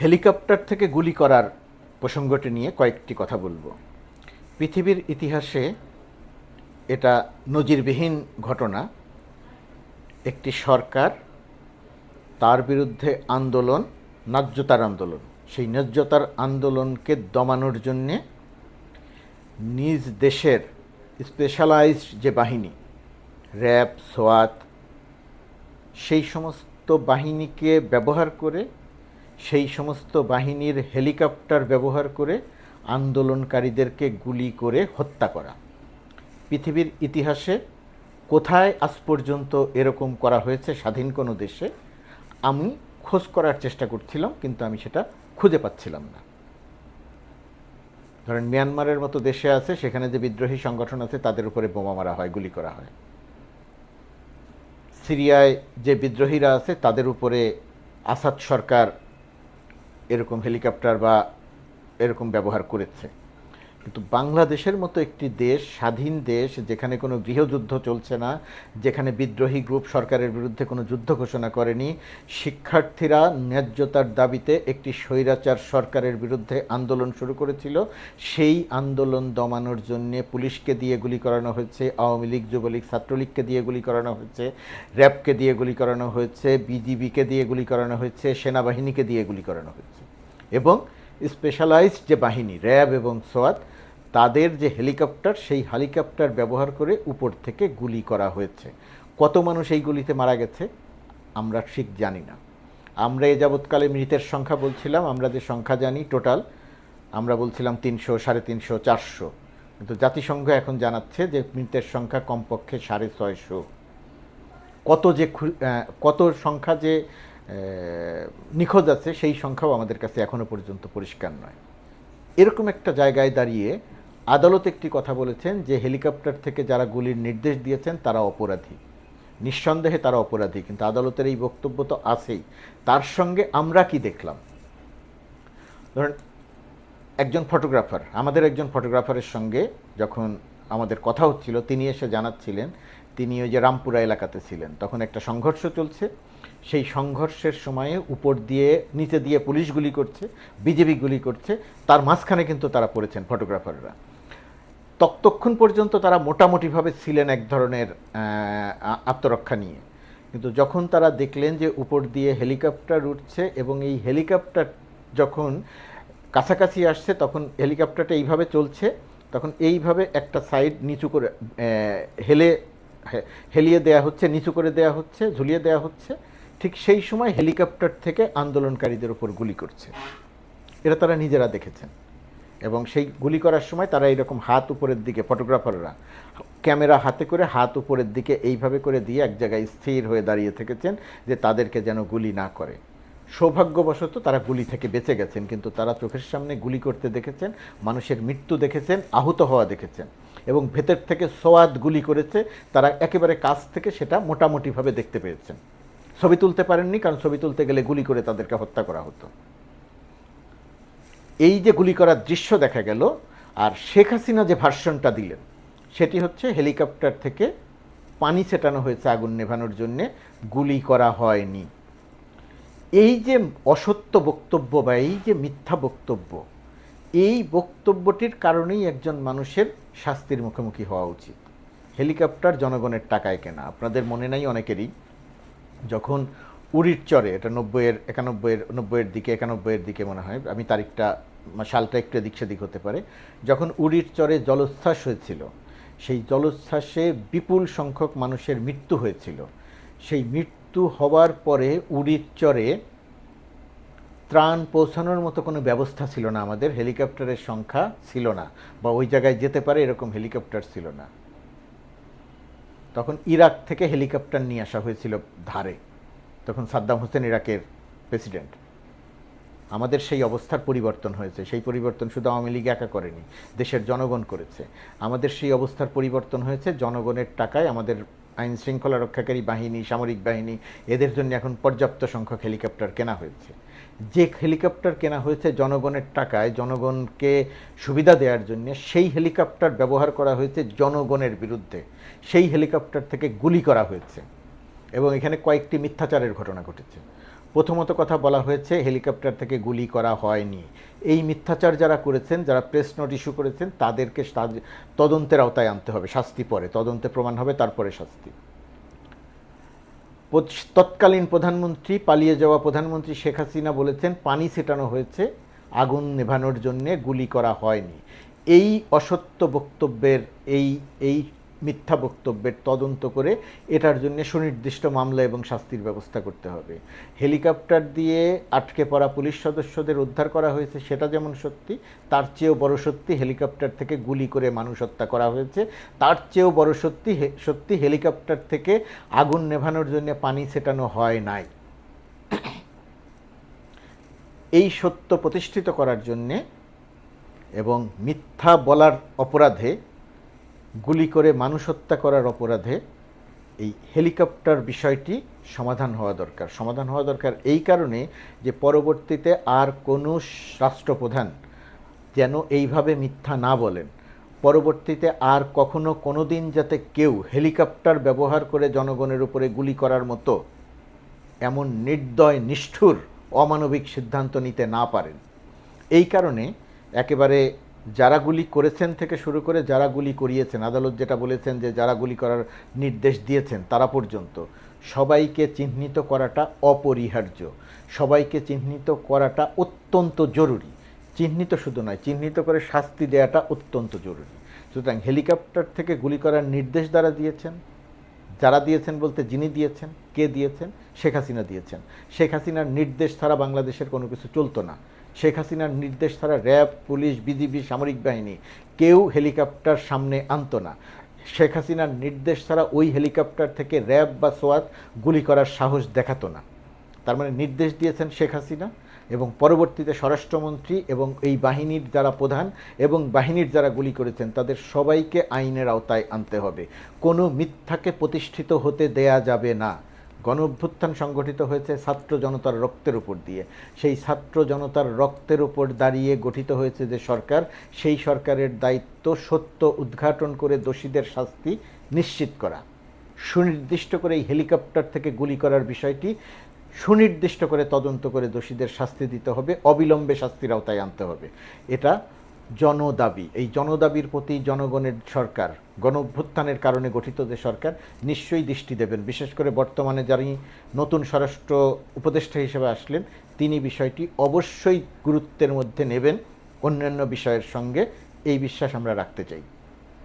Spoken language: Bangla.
হেলিকপ্টার থেকে গুলি করার প্রসঙ্গটি নিয়ে কয়েকটি কথা বলব। পৃথিবীর ইতিহাসে এটা নজিরবিহীন ঘটনা। একটি সরকার তার বিরুদ্ধে আন্দোলন, ন্যায্যতার আন্দোলন। সেই ন্যায্যতার আন্দোলনকে দমানোর জন্যে নিজ দেশের স্পেশালাইজড যে বাহিনী, র্যাব, সোয়াত, সেই সমস্ত বাহিনীকে ব্যবহার করে সেই সমস্ত বাহিনীর হেলিকপ্টার ব্যবহার করে আন্দোলনকারীদেরকে গুলি করে হত্যা করা। পৃথিবীর ইতিহাসে কোথায় আজ পর্যন্ত এরকম করা হয়েছে স্বাধীন কোনো দেশে, আমি খোঁজ করার চেষ্টা করছিলাম, কিন্তু আমি সেটা খুঁজে পাচ্ছিলাম না। ধরেন মিয়ানমারের মতো দেশে আছে, সেখানে যে বিদ্রোহী সংগঠন আছে, তাদের উপরে বোমা মারা হয়, গুলি করা হয়। সিরিয়ায় যে বিদ্রোহীরা আছে, তাদের উপরে আসাদ সরকার এরকম হেলিকপ্টার বা এরকম ব্যবহার করেছে। কিন্তু বাংলাদেশের মতো একটি দেশ, স্বাধীন দেশ, যেখানে কোনো গৃহযুদ্ধ চলছে না, যেখানে বিদ্রোহী গ্রুপ সরকারের বিরুদ্ধে কোনো যুদ্ধ ঘোষণা করেনি, শিক্ষার্থীরা ন্যায্যতার দাবিতে একটি স্বৈরাচার সরকারের বিরুদ্ধে আন্দোলন শুরু করেছিল। সেই আন্দোলন দমানোর জন্য পুলিশকে দিয়ে গুলি করানো হয়েছে, আওয়ামী লীগ, যুবলীগ, ছাত্রলীগকে দিয়ে গুলি করানো হয়েছে, র্যাবকে দিয়ে গুলি করানো হয়েছে, বিজিবিকে দিয়ে গুলি করানো হয়েছে, সেনাবাহিনীকে দিয়ে গুলি করানো হয়েছে। এবং স্পেশালাইজড যে বাহিনী, র্যাব এবং সোয়াত, তাদের যে হেলিকপ্টার, সেই হেলিকপ্টার ব্যবহার করে উপর থেকে গুলি করা হয়েছে। কত মানুষ এই গুলিতে মারা গেছে? আমরা ঠিক জানি না। আমরা এ যাবৎকালে মৃতের সংখ্যা বলছিলাম, আমরা যে সংখ্যা জানি টোটাল আমরা বলছিলাম তিনশো, সাড়ে তিনশো, চারশো। কিন্তু জাতিসংঘ এখন জানাচ্ছে যে মৃতের সংখ্যা কমপক্ষে সাড়ে ছয়শো। কত যে কত সংখ্যা যে নিখোঁজ আছে, সেই সংখ্যাও আমাদের কাছে এখনও পর্যন্ত পরিষ্কার নয়। এরকম একটা জায়গায় দাঁড়িয়ে আদালত একটি কথা বলেছেন যে, হেলিকপ্টার থেকে যারা গুলির নির্দেশ দিয়েছেন, তারা অপরাধী। নিঃসন্দেহে তারা অপরাধী, কিন্তু আদালতের এই বক্তব্য তো আছেই। তার সঙ্গে আমরা কি দেখলাম? ধরেন, একজন ফটোগ্রাফার, আমাদের একজন ফটোগ্রাফারের সঙ্গে যখন আমাদের কথা হচ্ছিল, তিনি এসে জানাচ্ছিলেন, তিনি ওই যে রামপুরা এলাকাতে ছিলেন, তখন একটা সংঘর্ষ চলছে। সেই সংঘর্ষের সময়ে উপর দিয়ে, নিচে দিয়ে পুলিশ গুলি করছে বিজেপি গুলি করছে, তার মাঝখানে কিন্তু তারা পড়েছেন ফটোগ্রাফাররা। ততক্ষণ পর্যন্ত তারা মোটামুটিভাবে ছিলেন এক ধরনের আত্মরক্ষা নিয়ে। কিন্তু যখন তারা দেখলেন যে উপর দিয়ে হেলিকপ্টার উঠছে এবং এই হেলিকপ্টার যখন কাছাকাছি আসছে, তখন হেলিকপ্টারটা এইভাবে চলছে, তখন এইভাবে একটা সাইড নিচু করে হেলে হেলিয়ে দেয়া হচ্ছে, নিচু করে দেয়া হচ্ছে, ঝুলিয়ে দেয়া হচ্ছে ঠিক সেই সময় হেলিকপ্টার থেকে আন্দোলনকারীদের উপর গুলি করছে। এটা তারা নিজেরা দেখেছেন। এবং সেই গুলি করার সময় তারা এরকম হাত উপরের দিকে, ফটোগ্রাফাররা ক্যামেরা হাতে করে হাত উপরের দিকে এইভাবে করে দিয়ে এক জায়গায় স্থির হয়ে দাঁড়িয়ে থেকেছেন যে তাদেরকে যেন গুলি না করে। সৌভাগ্যবশত তারা গুলি থেকে বেঁচে গেছেন, কিন্তু তারা চোখের সামনে গুলি করতে দেখেছেন, মানুষের মৃত্যু দেখেছেন, আহত হওয়া দেখেছেন। এবং ভেতর থেকে সোয়াদ গুলি করেছে, তারা একেবারে কাছ থেকে সেটা মোটামুটিভাবে দেখতে পেয়েছেন। ছবি তুলতে পারেননি, কারণ ছবি তুলতে গেলে গুলি করে তাদেরকে হত্যা করা হতো। এই যে গুলি করার দৃশ্য দেখা গেল, আর শেখ হাসিনা যে ভার্সনটা দিলেন, সেটি হচ্ছে হেলিকপ্টার থেকে পানি ছেটানো হয়েছে আগুন নেভানোর জন্যে, গুলি করা হয়নি। এই যে অসত্য বক্তব্য বা এই যে মিথ্যা বক্তব্য, এই বক্তব্যটির কারণেই একজন মানুষের শাস্তির মুখোমুখি হওয়া উচিত। হেলিকপ্টার জনগণের টাকায় কেনা, আপনাদের মনে নাই অনেকেরই যখন উড়ির চরে, এটা নব্বইয়ের, একানব্বইয়ের, নব্বইয়ের দিকে, একানব্বইয়ের দিকে মনে হয়, আমি তারিখটা সালটা একটু এদিক সেদিক হতে পারে, যখন উড়ির চরে জলোচ্ছ্বাস হয়েছিল, সেই জলোচ্ছ্বাসে বিপুল সংখ্যক মানুষের মৃত্যু হয়েছিল। সেই মৃত্যু হওয়ার পরে উড়ির চরে ত্রাণ পৌঁছানোর মতো কোনো ব্যবস্থা ছিল না আমাদের, হেলিকপ্টারের সংখ্যা ছিল না, বা ওই জায়গায় যেতে পারে এরকম হেলিকপ্টার ছিল না। তখন ইরাক থেকে হেলিকপ্টার নিয়ে আসা হয়েছিল ধারে। তখন সাদ্দাম হোসেন ইরাকের প্রেসিডেন্ট। আমাদের সেই অবস্থার পরিবর্তন হয়েছে। সেই পরিবর্তন শুধু আওয়ামী লীগ একা করেনি, দেশের জনগণ করেছে। আমাদের সেই অবস্থার পরিবর্তন হয়েছে, জনগণের টাকায় আমাদের আইন শৃঙ্খলা রক্ষাকারী বাহিনী, সামরিক বাহিনী, এদের জন্য এখন পর্যাপ্ত সংখ্যক হেলিকপ্টার কেনা হয়েছে। যে হেলিকপ্টার কেনা হয়েছে জনগণের টাকায়, জনগণকে সুবিধা দেওয়ার জন্য, সেই হেলিকপ্টার ব্যবহার করা হয়েছে জনগণের বিরুদ্ধে। সেই হেলিকপ্টার থেকে গুলি করা হয়েছে এবং এখানে কয়েকটি মিথ্যাচারের ঘটনা ঘটেছে। প্রথমত কথা বলা হয়েছে, হেলিকপ্টার থেকে গুলি করা হয়নি। এই মিথ্যাচার যারা করেছেন, যারা প্রেস নোট ইস্যু করেছেন, তাদেরকে তদন্তের আওতায় আনতে হবে, শাস্তি পরে। তদন্তে প্রমাণ হবে, তারপরে শাস্তি। তৎকালীন প্রধানমন্ত্রী, পালিয়ে যাওয়া প্রধানমন্ত্রী শেখ হাসিনা বলেছেন, পানি ছেটানো হয়েছে, আগুন নেভানোর জন্যে গুলি করা হয়নি। এই অসত্য বক্তব্যের এই এই মিথ্যা বক্তব্যের তদন্ত করে এটার জন্য সুনির্দিষ্ট মামলা এবং শাস্তির ব্যবস্থা করতে হবে। হেলিকপ্টার দিয়ে আটকে পড়া পুলিশ সদস্যদের উদ্ধার করা হয়েছে, সেটা যেমন সত্যি, তার চেয়েও বড় সত্যি হেলিকপ্টার থেকে গুলি করে মানুষ হত্যা করা হয়েছে। তার চেয়েও বড় সত্যি সত্যি হেলিকপ্টার থেকে আগুন নেভানোর জন্য পানি ছেটানো হয় নাই। এই সত্য প্রতিষ্ঠিত করার জন্যে এবং মিথ্যা বলার অপরাধে গুলি করে মানুষ হত্যা করার অপরাধে এই হেলিকপ্টার বিষয়টি সমাধান হওয়া দরকার। সমাধান হওয়া দরকার এই কারণে যে পরবর্তীতে আর কোনো রাষ্ট্রপ্রধান যেন এইভাবে মিথ্যা না বলেন। পরবর্তীতে আর কখনো কোনো দিন যাতে কেউ হেলিকপ্টার ব্যবহার করে জনগণের উপরে গুলি করার মতো এমন নির্দয়, নিষ্ঠুর, অমানবিক সিদ্ধান্ত নিতে না পারেন। এই কারণে একেবারে যারা গুলি করেছেন থেকে শুরু করে যারা গুলি করিয়েছেন, আদালত যেটা বলেছেন যে যারা গুলি করার নির্দেশ দিয়েছেন তারা পর্যন্ত, সবাইকে চিহ্নিত করাটা অপরিহার্য, সবাইকে চিহ্নিত করাটা অত্যন্ত জরুরি। চিহ্নিত শুধু নয়, চিহ্নিত করে শাস্তি দেওয়াটা অত্যন্ত জরুরি। সুতরাং হেলিকপ্টার থেকে গুলি করার নির্দেশ দ্বারা দিয়েছেন, যারা দিয়েছেন বলতে যিনি দিয়েছেন, কে দিয়েছেন? শেখ হাসিনা দিয়েছেন। শেখ হাসিনার নির্দেশ ছাড়া বাংলাদেশের কোনো কিছু চলতো না। শেখ হাসিনার নির্দেশ ছাড়া র্যাব, পুলিশ, বিজিবি, সামরিক বাহিনী, কেউ হেলিকপ্টার সামনে আনতো না। শেখ হাসিনার নির্দেশ ছাড়া ওই হেলিকপ্টার থেকে র্যাব বা সোয়াত গুলি করার সাহস দেখাতো না। তার মানে নির্দেশ দিয়েছেন শেখ হাসিনা এবং পরবর্তীতে স্বরাষ্ট্রমন্ত্রী এবং এই বাহিনীর যারা প্রধান এবং বাহিনীর যারা গুলি করেছেন, তাদের সবাইকে আইনের আওতায় আনতে হবে। কোনো মিথ্যাকে প্রতিষ্ঠিত হতে দেয়া যাবে না। গণ অভ্যুত্থান সংগঠিত হয়েছে ছাত্র জনতার রক্তের উপর দিয়ে। সেই ছাত্র জনতার রক্তের উপর দাঁড়িয়ে গঠিত হয়েছে যে সরকার, সেই সরকারের দায়িত্ব সত্য উদ্ঘাটন করে দোষীদের শাস্তি নিশ্চিত করা। সুনির্দিষ্ট করে এই হেলিকপ্টার থেকে গুলি করার বিষয়টি সুনির্দিষ্ট করে তদন্ত করে দোষীদের শাস্তি দিতে হবে, অবিলম্বে শাস্তির আওতায় আনতে হবে। এটা জনদাবি। এই জনদাবির প্রতি জনগণের সরকার গণ অভ্যুত্থানের কারণে গঠিত যে সরকার, নিশ্চয়ই দৃষ্টি দেবেন। বিশেষ করে বর্তমানে যারা নতুন স্বরাষ্ট্র উপদেষ্টা হিসেবে আসলেন, তিনি বিষয়টি অবশ্যই গুরুত্বের মধ্যে নেবেন। অন্যান্য বিষয়ের সঙ্গে এই বিশ্বাস আমরা রাখতে চাই।